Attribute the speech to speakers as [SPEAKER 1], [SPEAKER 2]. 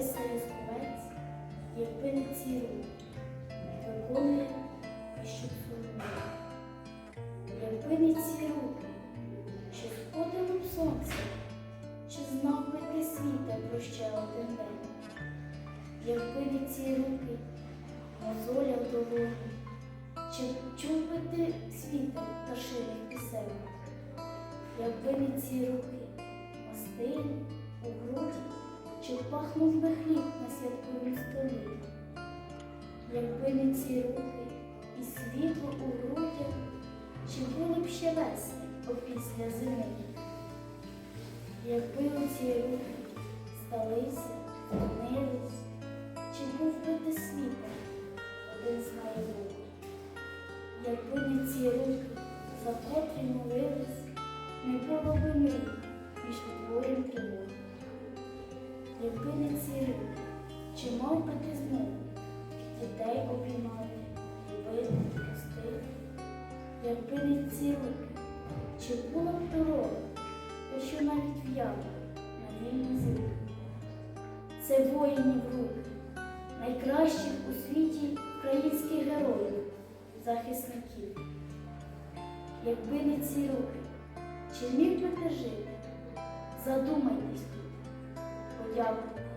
[SPEAKER 1] писає сковець, ці руки, виконує що сумує. Якби не ці руки, що сходило б сонце, чи знав би ти світа про ще один день? Якби не ці руки, мозоля в долоні, чи чув би ти світом пташиних пісень? Якби не ці руки, мастилі чи пахнув би хліб на святковім столі? Якби не ці руки і світло у грудях, чи були б ще весни опісля зими? Якби оці руки сталися, змінились, чи був би ти світом, один знає Бог? Якби не ці руки, за котрі молились, не було би мрій ці руки, чи мав ти знову дітей обіймати, любити, простити? Якби не ці руки, чи була б дорога, якщо навіть в'яла на вільній землі? Це воїнів руки, найкращих у світі українських героїв, захисників. Якби не ці руки, чи міг би ти жити? Задумайтесь job.